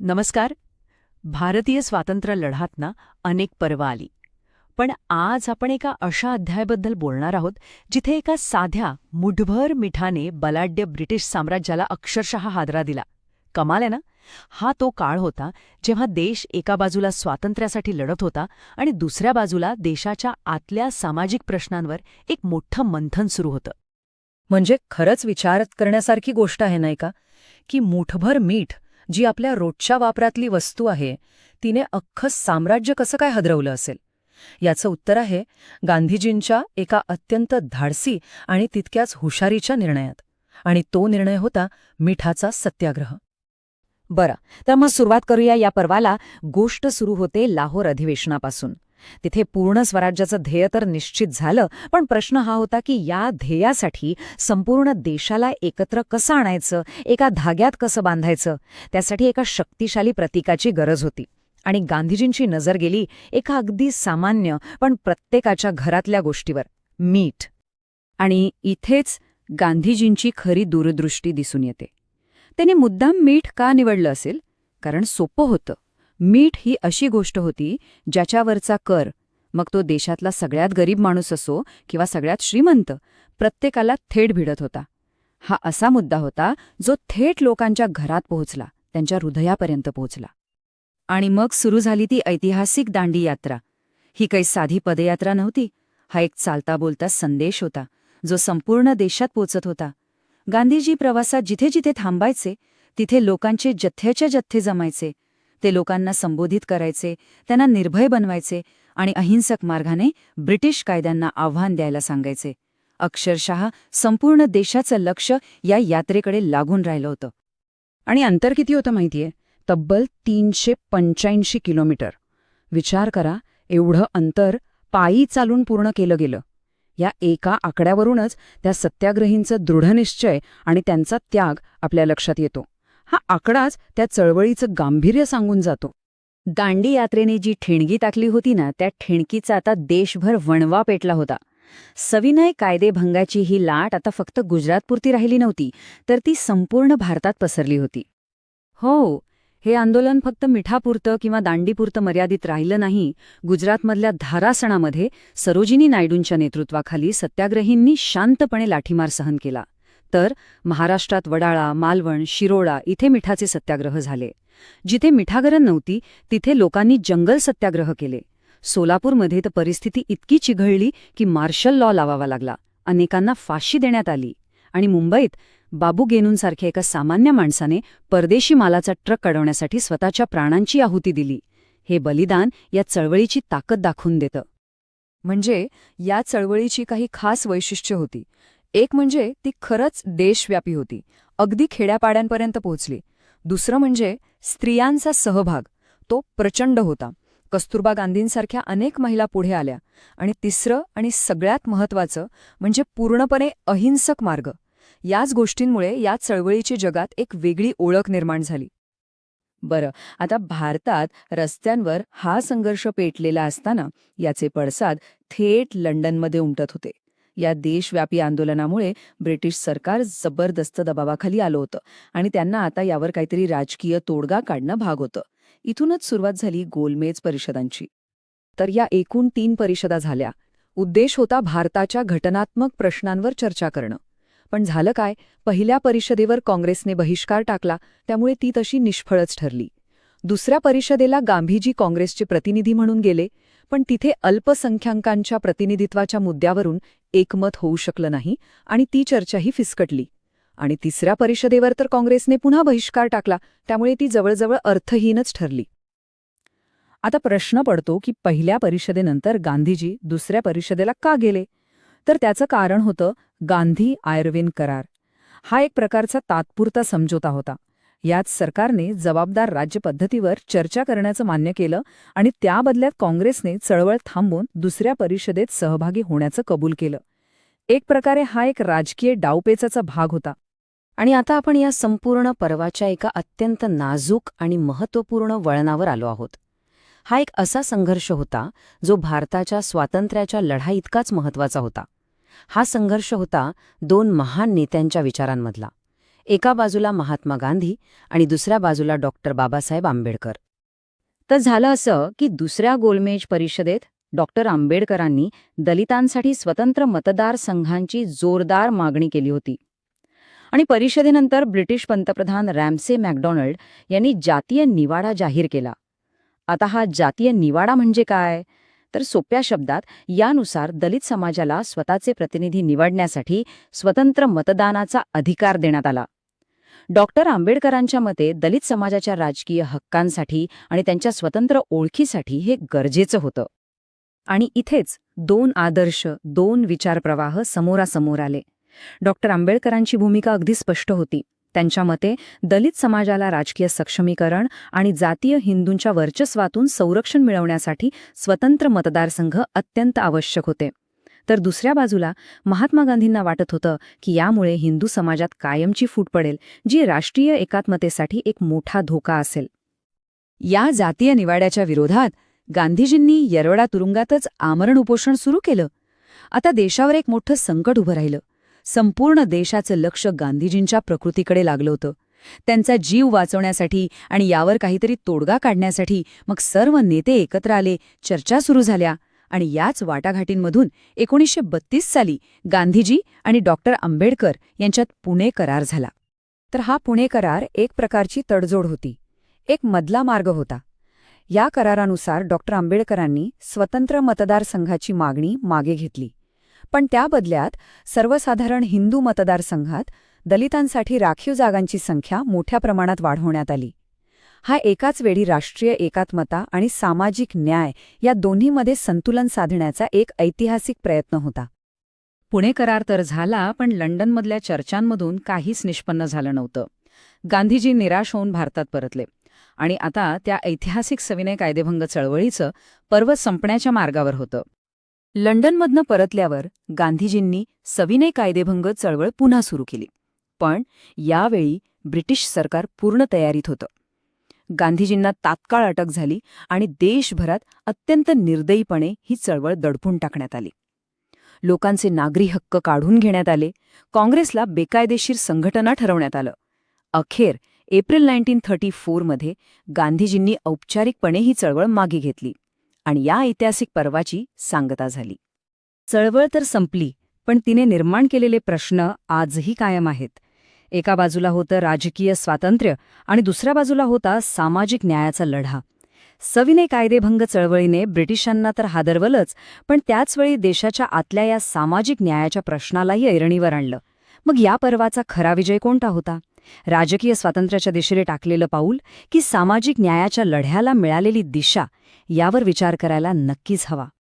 नमस्कार. भारतीय स्वातंत्र्य लढात ना अनेक पर्व आली. पण आज आपण एका अशा अध्यायाबद्दल बोलणार आहोत जिथे एका साध्या मुठभर मिठाने बलाढ्य ब्रिटिश साम्राज्याला अक्षरशः हादरा दिला. कमाल आहे ना? हा तो काळ होता जेव्हा देश एका बाजूला स्वातंत्र्यासाठी लढत होता आणि दुसऱ्या बाजूला देशाच्या आतल्या सामाजिक प्रश्नांवर एक मोठं मंथन सुरू होतं. म्हणजे खरंच विचार करण्यासारखी गोष्ट आहे नाही का? की मुठभर मीठ जी आपल्या रोजच्या वापरातली वस्तू आहे तिने अख्खं साम्राज्य कसं काय हदरवलं असेल? याचं उत्तर आहे गांधीजींच्या एका अत्यंत धाडसी आणि तितक्याच हुशारीच्या निर्णयात. आणि तो निर्णय होता मिठाचा सत्याग्रह. बरं तर मग सुरुवात करूया या पर्वाला. गोष्ट सुरू होते लाहोर अधिवेशनापासून. तिथे पूर्ण स्वराज्याचं ध्येय तर निश्चित झालं पण प्रश्न हा होता की या ध्येयासाठी संपूर्ण देशाला एकत्र कसं आणायचं एका धाग्यात कसं बांधायचं? त्यासाठी एका शक्तिशाली प्रतीकाची गरज होती. आणि गांधीजींची नजर गेली एका अगदी सामान्य पण प्रत्येकाच्या घरातल्या गोष्टीवर मीठ. आणि इथेच गांधीजींची खरी दूरदृष्टी दिसून येते. त्याने मुद्दाम मीठ का निवडलं असेल? कारण सोपं होतं. मीठ ही अशी गोष्ट होती ज्याच्यावरचा कर मग तो देशातला सगळ्यात गरीब माणूस असो किंवा सगळ्यात श्रीमंत प्रत्येकाला थेट भिडत होता. हा असा मुद्दा होता जो थेट लोकांच्या घरात पोहोचला त्यांच्या हृदयापर्यंत पोहोचला. आणि मग सुरू झाली ती ऐतिहासिक दांडी यात्रा. ही काही साधी पदयात्रा नव्हती हा एक चालता बोलता संदेश होता जो संपूर्ण देशात पोचत होता. गांधीजी प्रवासात जिथे जिथे थांबायचे तिथे लोकांचे जथ्याच्या जथ्थे जमायचे ते लोकांना संबोधित करायचे त्यांना निर्भय बनवायचे आणि अहिंसक मार्गाने ब्रिटिश कायद्यांना आव्हान द्यायला सांगायचे. अक्षरशः संपूर्ण देशाचं लक्ष या यात्रेकडे लागून राहिलं होतं. आणि अंतर किती होतं माहितीये? तब्बल तीनशे पंच्याऐंशी किलोमीटर. विचार करा एवढं अंतर पायी चालून पूर्ण केलं गेलं. या एका आकड्यावरूनच त्या सत्याग्रहींचं दृढनिश्चय आणि त्यांचा त्याग आपल्या लक्षात येतो. हा आकडाच त्या चळवळीचं गांभीर्य सांगून जातो. दांडी यात्रेने जी ठिणगी टाकली होती ना त्या ठिणकीचा आता देशभर वणवा पेटला होता. सविनय कायदेभंगाची ही लाट आता फक्त गुजरातपुरती राहिली नव्हती तर ती संपूर्ण भारतात पसरली होती. हो हे आंदोलन फक्त मिठापुरतं किंवा दांडीपुरतं मर्यादित राहिलं नाही गुजरातमधल्या धारासणामध्ये सरोजिनी नायडूंच्या नेतृत्वाखाली सत्याग्रहींनी शांतपणे लाठीमार सहन केला. तर महाराष्ट्रात वडाळा मालवण शिरोळा इथे मिठाचे सत्याग्रह झाले. जिथे मिठागरण नव्हती तिथे लोकांनी जंगल सत्याग्रह केले. सोलापूरमध्ये तर परिस्थिती इतकी चिघळली की मार्शल लॉ लावावा लागला. अनेकांना फाशी देण्यात आली. आणि मुंबईत बाबू गेनूंसारख्या एका सामान्य माणसाने परदेशी मालाचा ट्रक अडवण्यासाठी स्वतःच्या प्राणांची आहुती दिली. हे बलिदान या चळवळीची ताकद दाखवून देतं. म्हणजे या चळवळीची काही खास वैशिष्ट्य होती. एक म्हणजे ती खरंच देशव्यापी होती अगदी खेड्यापाड्यांपर्यंत पोहोचली. दुसरं म्हणजे स्त्रियांचा सहभाग तो प्रचंड होता. कस्तुरबा गांधींसारख्या अनेक महिला पुढे आल्या. आणि तिसरं आणि सगळ्यात महत्वाचं म्हणजे पूर्णपणे अहिंसक मार्ग. याच गोष्टींमुळे या चळवळीची जगात एक वेगळी ओळख निर्माण झाली. बरं आता भारतात रस्त्यांवर हा संघर्ष पेटलेला असताना याचे पडसाद थेट लंडनमध्ये उमटत होते. या देशव्यापी आंदोलनामुळे ब्रिटिश सरकार जबरदस्त दबावाखाली आलं होतं आणि त्यांना आता यावर काहीतरी राजकीय तोडगा काढणं भाग होतं. इथूनच सुरुवात झाली गोलमेज परिषदांची. तर या एकूण तीन परिषदा झाल्या. उद्देश होता भारताच्या घटनात्मक प्रश्नांवर चर्चा करणं. पण झालं काय? पहिल्या परिषदेवर काँग्रेसने बहिष्कार टाकला त्यामुळे ती तशी निष्फळच ठरली. दुसऱ्या परिषदेला गांधीजी काँग्रेसचे प्रतिनिधी म्हणून गेले पण तिथे अल्पसंख्याकांच्या प्रतिनिधित्वाच्या मुद्द्यावरून एकमत होऊ शकलं नाही आणि ती चर्चाही फिसकटली. आणि तिसऱ्या परिषदेवर तर काँग्रेसने पुन्हा बहिष्कार टाकला त्यामुळे ती जवळजवळ अर्थहीनच ठरली. आता प्रश्न पडतो की पहिल्या परिषदेनंतर गांधीजी दुसऱ्या परिषदेला का गेले? तर त्याचं कारण होतं गांधी आयर्विन करार. हा एक प्रकारचा तात्पुरता समझोता होता. यात सरकारने जबाबदार राज्यपद्धतीवर चर्चा करण्याचं मान्य केलं आणि त्याबदल्यात काँग्रेसने चळवळ थांबून दुसऱ्या परिषदेत सहभागी होण्याचं कबूल केलं. एक प्रकारे हा एक राजकीय डावपेचाचा भाग होता. आणि आता आपण या संपूर्ण पर्वाच्या एका अत्यंत नाजूक आणि महत्त्वपूर्ण वळणावर आलो आहोत. हा एक असा संघर्ष होता जो भारताच्या स्वातंत्र्याच्या लढाईतकाच महत्त्वाचा होता. हा संघर्ष होता दोन महान नेत्यांच्या विचारांमधला. एका बाजूला महात्मा गांधी आणि दुसऱ्या बाजूला डॉक्टर बाबासाहेब आंबेडकर. तर झालं असं की दुसऱ्या गोलमेज परिषदेत डॉक्टर आंबेडकरांनी दलितांसाठी स्वतंत्र मतदारसंघांची जोरदार मागणी केली होती. आणि परिषदेनंतर ब्रिटिश पंतप्रधान रॅमसे मॅकडॉनल्ड यांनी जातीय निवाडा जाहीर केला. आता हा जातीय निवाडा म्हणजे काय? तर सोप्या शब्दात यानुसार दलित समाजाला स्वतःचे प्रतिनिधी निवडण्यासाठी स्वतंत्र मतदानाचा अधिकार देण्यात आला. डॉक्टर आंबेडकरांच्या मते दलित समाजाच्या राजकीय हक्कांसाठी आणि त्यांच्या स्वतंत्र ओळखीसाठी हे गरजेचं होतं. आणि इथेच दोन आदर्श दोन विचारप्रवाह समोरासमोर आले. डॉक्टर आंबेडकरांची भूमिका अगदी स्पष्ट होती. त्यांच्या मते दलित समाजाला राजकीय सक्षमीकरण आणि जातीय हिंदूंच्या वर्चस्वातून संरक्षण मिळवण्यासाठी स्वतंत्र मतदारसंघ अत्यंत आवश्यक होते. तर दुसऱ्या बाजूला महात्मा गांधींना वाटत होतं की यामुळे हिंदू समाजात कायमची फूट पडेल जी राष्ट्रीय एकात्मतेसाठी एक मोठा धोका असेल. या जातीय निवाड्याच्या विरोधात गांधीजींनी येरवडा तुरुंगातच आमरण उपोषण सुरू केलं. आता देशावर एक मोठं संकट उभं राहिलं. संपूर्ण देशाचं लक्ष गांधीजींच्या प्रकृतीकडे लागलं होतं. त्यांचा जीव वाचवण्यासाठी आणि यावर काहीतरी तोडगा काढण्यासाठी मग सर्व नेते एकत्र आले चर्चा सुरू झाल्या. आणि याच वाटाघाटींमधून एकोणीसशे बत्तीस साली गांधीजी आणि डॉक्टर आंबेडकर यांच्यात पुणे करार झाला. तर हा पुणे करार एक प्रकारची तडजोड होती. एक मधला मार्ग होता. या करारानुसार डॉक्टर आंबेडकरांनी स्वतंत्र मतदारसंघाची मागणी मागे घेतली. पण त्या बदल्यात सर्वसाधारण हिंदू मतदारसंघात दलितांसाठी राखीव जागांची संख्या मोठ्या प्रमाणात वाढवण्यात आली. हा एकाच वेळी राष्ट्रीय एकात्मता आणि सामाजिक न्याय या दोन्हीमध्ये संतुलन साधण्याचा एक ऐतिहासिक प्रयत्न होता. पुणे करार तर झाला पण लंडनमधल्या चर्चांमधून काहीच निष्पन्न झालं नव्हतं. गांधीजी निराश होऊन भारतात परतले. आणि आता त्या ऐतिहासिक सविनय कायदेभंग चळवळीचं पर्व संपण्याच्या मार्गावर होतं. लंडनमधनं परतल्यावर गांधीजींनी सविनय कायदेभंग चळवळ पुन्हा सुरू केली. पण यावेळी ब्रिटिश सरकार पूर्ण तयारीत होतं. गांधीजींना तात्काळ अटक झाली आणि देशभरात अत्यंत निर्दयीपणे ही चळवळ दडपून टाकण्यात आली. लोकांचे नागरी हक्क काढून घेण्यात आले. काँग्रेसला बेकायदेशीर संघटना ठरवण्यात आलं. अखेर एप्रिल नाईन्टीन थर्टी फोरमध्ये गांधीजींनी औपचारिकपणे ही चळवळ मागे घेतली आणि या ऐतिहासिक पर्वाची सांगता झाली. चळवळ तर संपली पण तिने निर्माण केलेले प्रश्न आजही कायम आहेत. एका बाजूला होतं राजकीय स्वातंत्र्य आणि दुसऱ्या बाजूला होता सामाजिक न्यायाचा लढा. सविनय कायदेभंग चळवळीने ब्रिटिशांना तर हादरवलंच पण त्याचवेळी देशाच्या आतल्या या सामाजिक न्यायाच्या प्रश्नालाही ऐरणीवर आणलं. मग या पर्वाचा खरा विजय कोणता होता? राजकीय स्वातंत्र्याच्या दिशेने टाकलेलं पाऊल की सामाजिक न्यायाच्या लढ्याला मिळालेली दिशा यावर विचार करायला नक्कीच हवा.